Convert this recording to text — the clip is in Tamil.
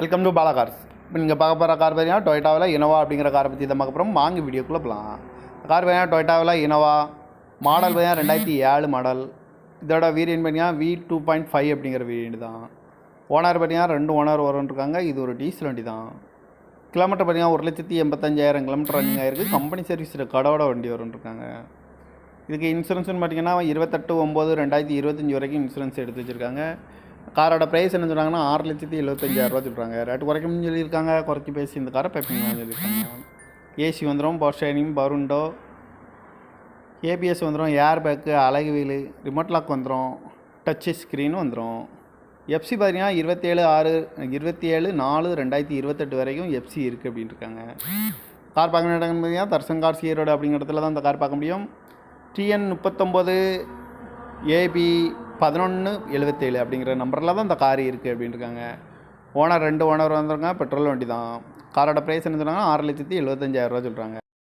வெல்கம் டு பாலா கார்ஸ் இப்போ நீங்கள் பார்க்க போகிற கார் பார்த்தீங்கன்னா டொயட்டாவில் இனோவா அப்படிங்கிற காரை பற்றி தான் பார்க்க போகிறோம் வாங்கி வீடியோக்குள்ளே போகலாம் கார் பார்த்தீங்கன்னா டொயட்டாவில் இனோவா மாடல் பார்த்தீங்கன்னா ரெண்டாயிரத்தி ஏழு மாடல் இதோட வேரியன்ட் பார்த்தீங்கன்னா வி டூ பாயிண்ட் ஃபைவ் அப்படிங்கிற வேரியன்ட் தான். ஓனர் பார்த்தீங்கன்னா ரெண்டு ஓனர் வரும்னு இருக்காங்க இது ஒரு டீசல் வண்டி தான். கிலோமீட்டர் பார்த்தீங்கன்னா ஒரு லட்சத்தி எண்பத்தஞ்சாயிரம் கிலோமீட்டர் ரன்னிங் ஆயிருக்கு. கம்பெனி சர்வீஸ் கடவோட வண்டி வரும்னு இருக்காங்க இதுக்கு இன்சூரன்ஸ்னு பார்த்தீங்கன்னா இருபத்தெட்டு ஒம்பது ரெண்டாயிரத்தி இருபத்தஞ்சி வரைக்கும் இன்சூரன்ஸ் எடுத்து வச்சுருக்காங்க. காரோட ப்ரைஸ் என்ன சொல்கிறாங்கன்னா ஆறு லட்சத்தி எழுபத்தஞ்சாயிரரூவா சொல்கிறாங்க ரேட்டு குறைக்கணும்னு சொல்லியிருக்காங்க. குறைச்சி பேசி இந்த காரை பேப்பிங் சொல்லியிருக்காங்க. ஏசி வந்துடும் பவர் ஸ்டேரிங் பருண்டோ ஏபிஎஸ் வந்துடும் ஏர் பேக்கு அழகு வீலு ரிமோட் லாக் வந்துடும் டச் ஸ்க்ரீன் வந்துடும் எஃப்சி பார்த்தீங்கன்னா இருபத்தேழு ஆறு இருபத்தி ஏழு நாலு ரெண்டாயிரத்தி இருபத்தெட்டு வரைக்கும் எஃப்சி இருக்குது அப்படின்னு இருக்காங்க. கார் பார்க்க இடங்கள் இடம்னு பார்த்தீங்கன்னா தர்சன் கார் சீரோடு அப்படிங்கிற இடத்துல தான் இந்த கார் பார்க்க முடியும். டிஎன் முப்பத்தொம்போது ஏபி பதினொன்று எழுபத்தேழு அப்படிங்கிற நம்பரில் தான் இந்த கார் இருக்குது அப்படின்னு இருக்காங்க ஓனர் ரெண்டு ஓனர் வந்துருங்க பெட்ரோல் வண்டி தான் காரோட ப்ரைஸ் என்ன சொல்கிறாங்கன்னா ஆறு லட்சத்தி எழுபத்தஞ்சாயிரரூவா சொல்கிறாங்க